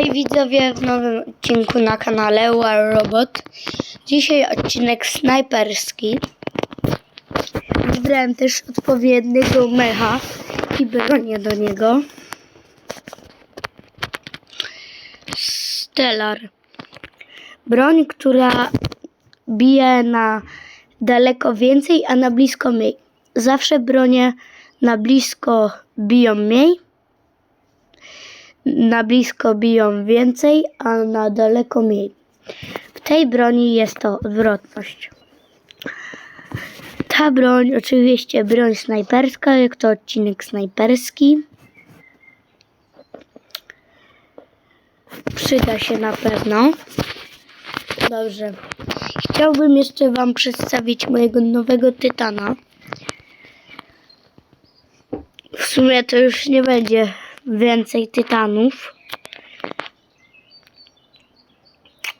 Hej widzowie, w nowym odcinku na kanale War Robot. Dzisiaj odcinek snajperski. Wybrałem też odpowiedniego mecha i bronię do niego. Stellar. Broń, która bije na daleko więcej, a na blisko mniej. Zawsze bronie na blisko biją mniej na blisko biją więcej, a na daleko mniej. W tej broni jest to odwrotność. Ta broń, oczywiście broń snajperska, jak to odcinek snajperski. Przyda się na pewno. Dobrze. Chciałbym jeszcze Wam przedstawić mojego nowego tytana. W sumie to już nie będzie więcej tytanów.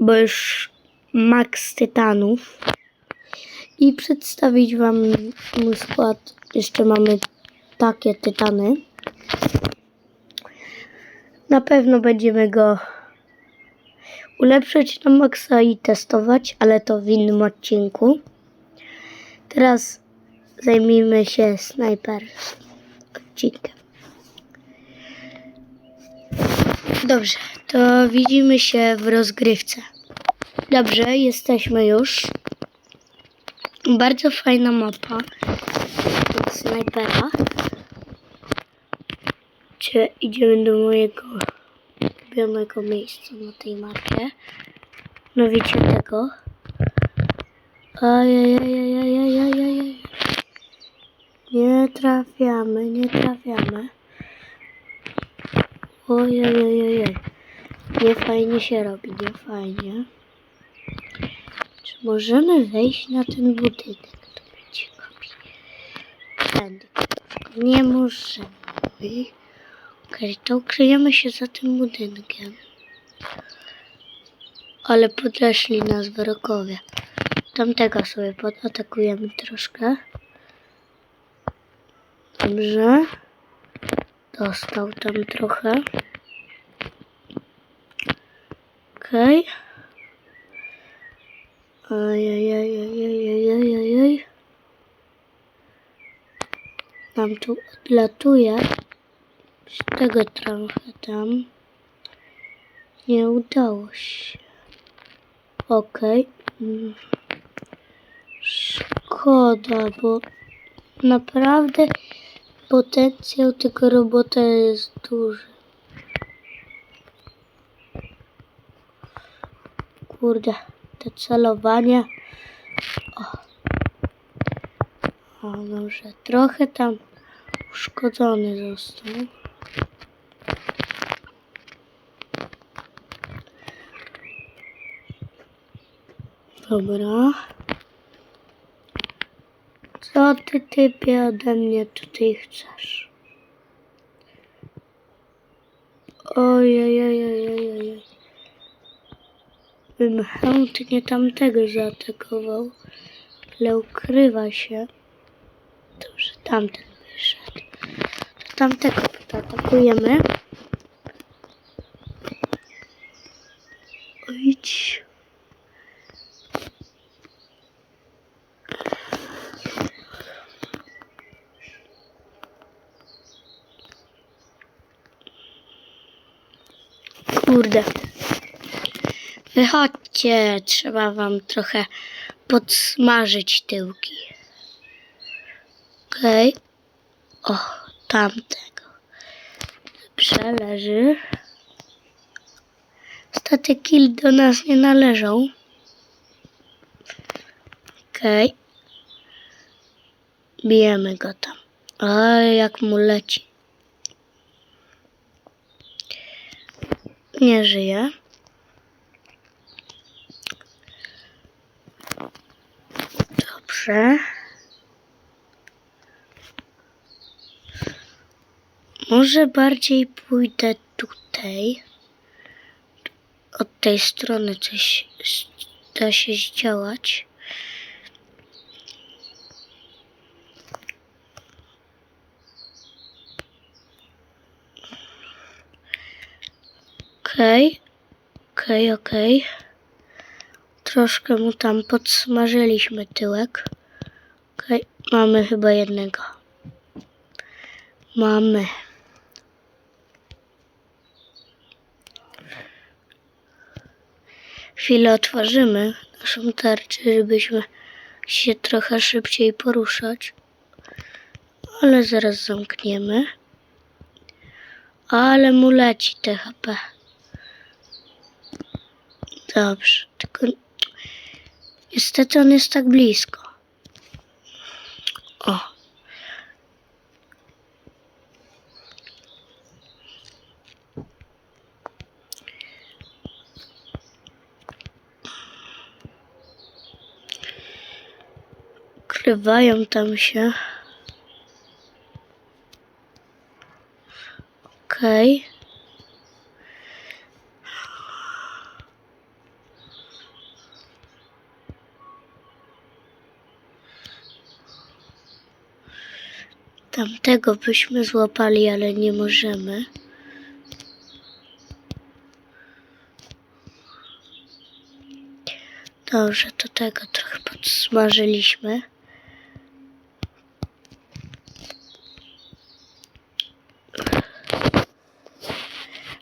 Bo już max tytanów. I przedstawić Wam mój skład. Jeszcze mamy takie tytany. Na pewno będziemy go ulepszyć na maksa i testować, ale to w innym odcinku. Teraz zajmijmy się snajper odcinkiem. Dobrze, to widzimy się w rozgrywce. Dobrze, jesteśmy już. Bardzo fajna mapa od snajpera. Czy idziemy do mojego ulubionego miejsca na tej mapie? No wiecie tego. Ajajajajajajajaj. Nie trafiamy, nie trafiamy. Ojej, nie fajnie się robi, nie fajnie. Czy możemy wejść na ten budynek? To będzie. Nie możemy. Okej, to ukryjemy się za tym budynkiem. Ale podeszli nas wrogowie. Tamtego sobie podatakujemy troszkę. Dobrze. Dostał tam trochę. Okej. Ojej, Nam tu odlatuje. Z tego trochę tam. Nie udało się. Okej. Mm. Szkoda, bo naprawdę potencjał tego robota jest duży. Kurde, te celowanie. O. o, dobrze. Trochę tam uszkodzony został. Dobra. Co ty typie ode mnie tutaj chcesz? Ojej. Bym chętnie tamtego zaatakował, ale ukrywa się. Dobrze, tamten wyszedł. To tamtego atakujemy. Idź. Kurde. Wychodźcie, trzeba wam trochę podsmażyć tyłki. Okej. O, tamtego. Dobrze, leży. Staty kill do nas nie należą. Okej. Bijemy go tam. Oj, jak mu leci. Nie żyje. Dobrze. Może bardziej pójdę tutaj. Od tej strony coś da się zdziałać. Okej. Okej, okej. Troszkę mu tam podsmażyliśmy tyłek. Okej, mamy chyba jednego. Mamy. Chwilę otworzymy naszą tarczę, żebyśmy się trochę szybciej poruszać. Ale zaraz zamkniemy. Ale mu leci THP. Dobrze, tylko niestety on jest tak blisko. O. Ukrywają tam się. Okej. Tamtego byśmy złapali, ale nie możemy. Dobrze, to tego trochę podsmażyliśmy.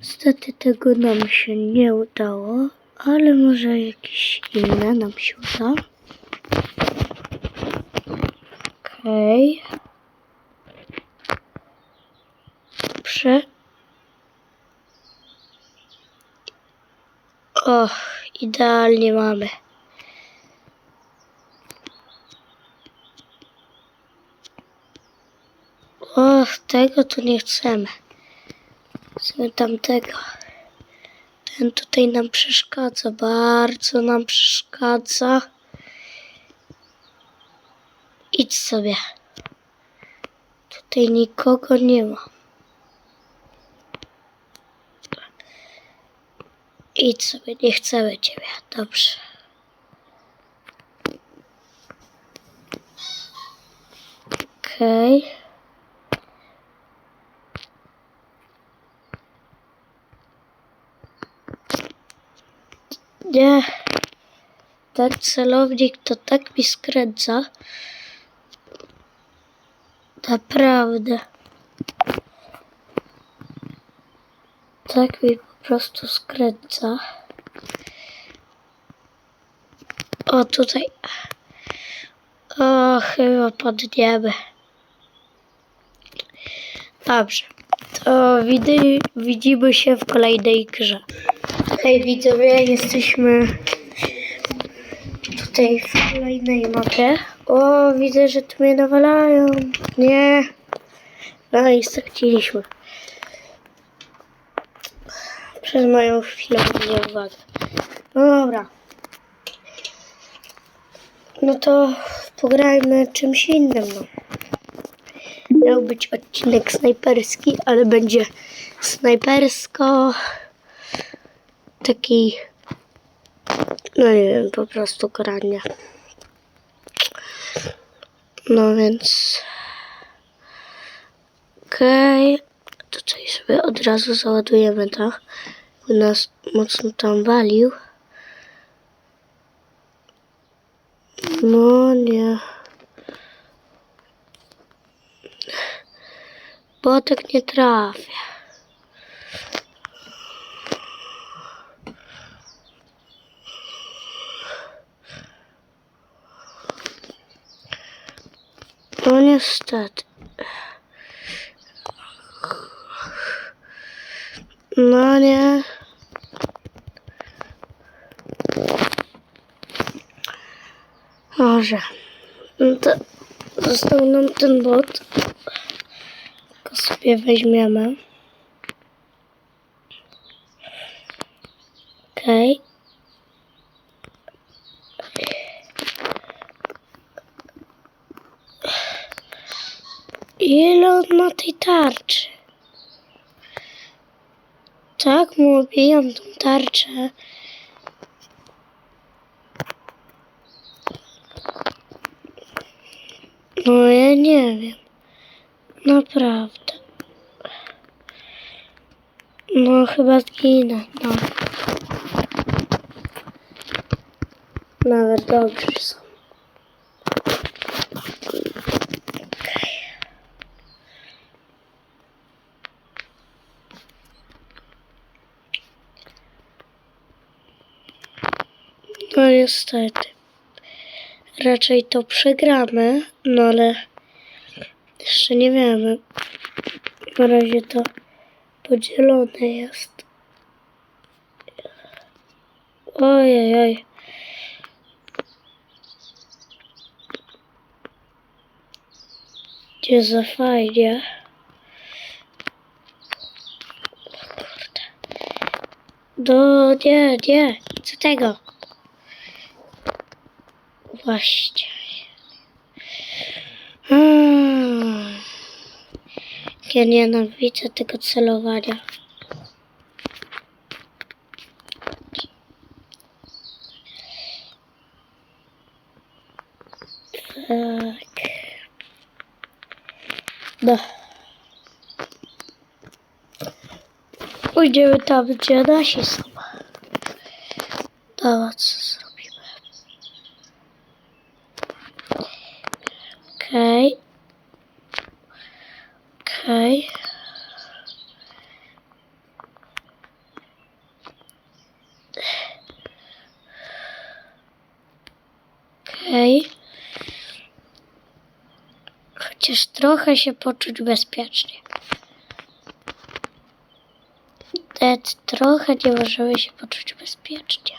Niestety tego nam się nie udało, ale może jakieś inne nam się uda. Okej. Dobrze. Och, idealnie mamy. Och, tego tu nie chcemy. Chcemy tamtego. Ten tutaj nam przeszkadza, bardzo nam przeszkadza. Idź sobie. Tutaj nikogo nie ma. Idź sobie, nie chcemy ciebie. Dobrze. Okej. Nie. Ten celownik to tak mi skręca. Naprawdę. Tak mi po prostu skręca. O, tutaj. O, chyba padniemy. Dobrze. To widy, widzimy się w kolejnej grze. Hej widzowie, jesteśmy tutaj w kolejnej mapie. O, widzę, że tu mnie nawalają. Nie. No i straciliśmy. Przez moją chwilę nieuwagę. No dobra. No to pograjmy czymś innym. No. Miał być odcinek snajperski, ale będzie snajpersko taki, no nie wiem, po prostu granie. No więc, okej, tutaj sobie od razu załadujemy to, bo nas mocno tam walił. No nie. Botek nie trafia. No niestety. No nie. Może. No to został nam ten bot. Go sobie weźmiemy. Okej. Ile on ma tej tarczy? Tak mu obijam tą tarczę. No ja nie wiem. Naprawdę. No chyba zginę, no. Nawet dobrzy są. No niestety. Raczej to przegramy, no ale jeszcze nie wiemy. Na razie to podzielone jest. Ojej, oj. Gdzie za fajnie. Kurde. No nie, nie. Co tego? Właśnie. Ja nienawidzę tego celowania. Tak. No. Pójdziemy tam, gdzie nasi są. Dobra, co zrobimy? Okej. Okej. Okej. Chociaż trochę się poczuć bezpiecznie. Nawet trochę nie możemy się poczuć bezpiecznie.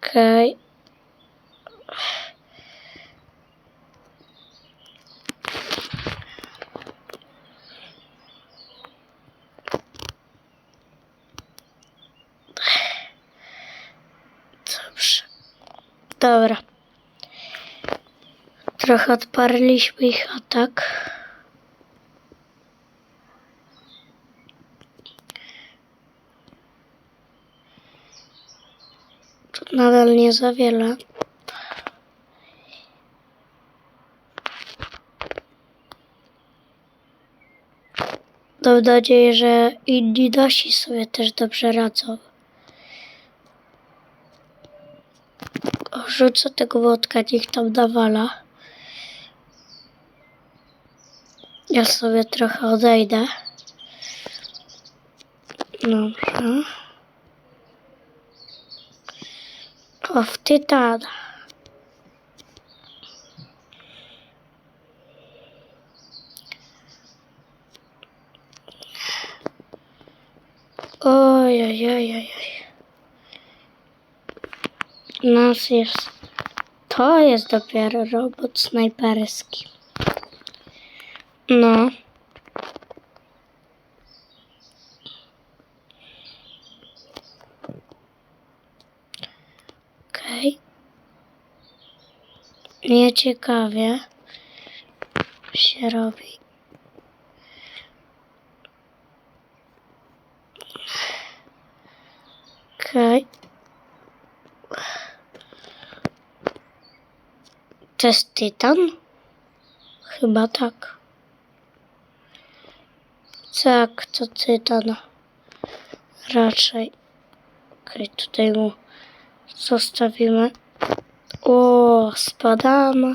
Okej. Dobrze. Dobra. Trochę odparliśmy ich atak. Tu nadal nie za wiele. Mam nadzieję, że inni nasi sobie też dobrze radzą. O, Rzucę tego wodka, niech tam nawala. Ja sobie trochę odejdę. Dobrze. O, w tytana. Oj, oj, oj, oj, oj. Nas jest. To jest dopiero robot snajperski. No. Okej. Nie ciekawie się robi. Okej. To jest tytan? Chyba tak. Tak, to tytan. Raczej. Okej, tutaj mu zostawimy. O, spadamy.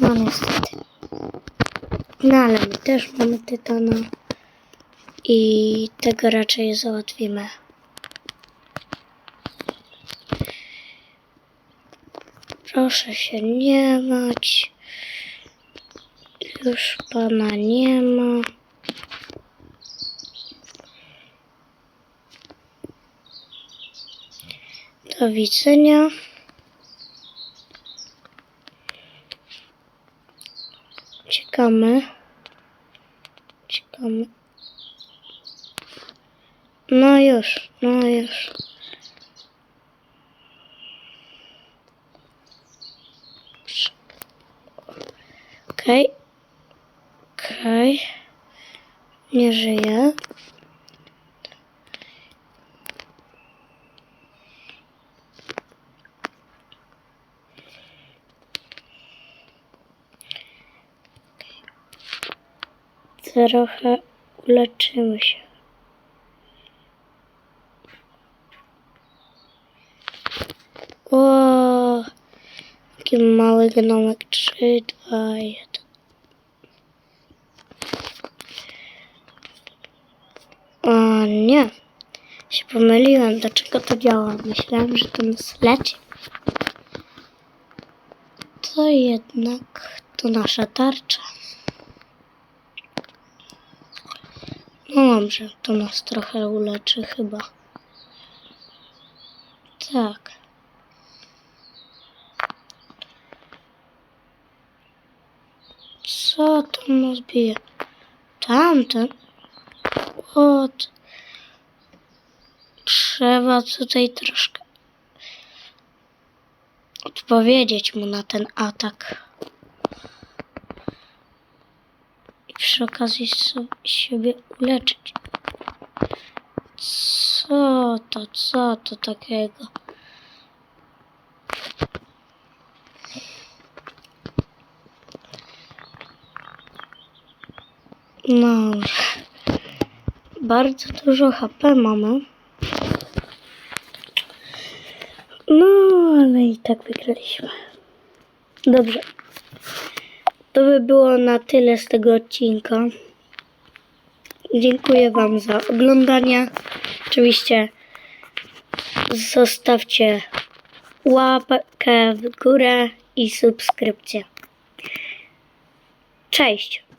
No niestety. No ale my też mamy tytana. I tego raczej załatwimy. Proszę się nie mać. Już pana nie ma. Do widzenia. Czekamy. Czekamy. No już, no już. Okej. Okej. Nie żyje. trochę uleczymy się. O, taki mały gnomek. 3, 2, 1. O nie, się pomyliłem, dlaczego to działa. Myślałem, że to nas leci. To jednak to nasza tarcza. No dobrze, to nas trochę uleczy chyba. Tak. Co tam nas bije? Tamten? Od. Trzeba tutaj troszkę odpowiedzieć mu na ten atak. I przy okazji so- siebie uleczyć. Co to, co to takiego? No, bardzo dużo HP mamy. No, ale i tak wygraliśmy. Dobrze. To by było na tyle z tego odcinka. Dziękuję Wam za oglądanie. Oczywiście zostawcie łapkę w górę i subskrypcję. Cześć!